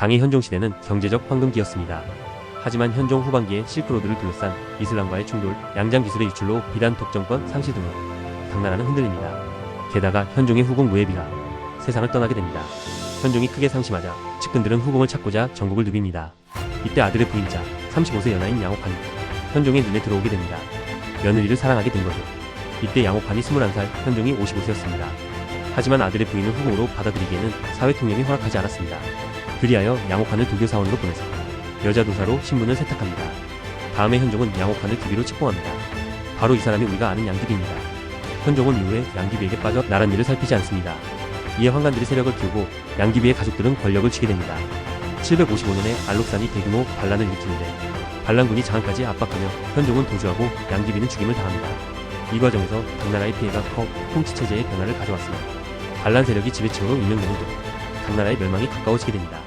당의 현종 시대는 경제적 황금기였습니다. 하지만 현종 후반기에 실크로드를 둘러싼 이슬람과의 충돌, 양장 기술의 유출로 비단 독점권 상실 등으로 당나라는 흔들립니다. 게다가 현종의 후궁 무예비가 세상을 떠나게 됩니다. 현종이 크게 상심하자 측근들은 후궁을 찾고자 전국을 누빕니다. 이때 아들의 부인자 35세 연하인 양옥환이 현종의 눈에 들어오게 됩니다. 며느리를 사랑하게 된 거죠. 이때 양옥환이 21살, 현종이 55세였습니다. 하지만 아들의 부인을 후궁으로 받아들이기에는 사회 통념이 허락하지 않았습니다. 그리하여 양옥환을 도교 사원으로 보내서 여자 도사로 신분을 세탁합니다. 다음에 현종은 양옥환을 기비로 책봉합니다. 바로 이 사람이 우리가 아는 양귀비입니다. 현종은 이후에 양귀비에게 빠져 나란 일을 살피지 않습니다. 이에 환관들이 세력을 키우고 양귀비의 가족들은 권력을 쥐게 됩니다. 755년에 알록산이 대규모 반란을 일으키는데 반란군이 장안까지 압박하며 현종은 도주하고 양귀비는 죽임을 당합니다. 이 과정에서 당나라의 피해가 커 통치 체제의 변화를 가져왔습니다. 반란 세력이 지배층으로 임명되는 등 당나라의 멸망이 가까워지게 됩니다.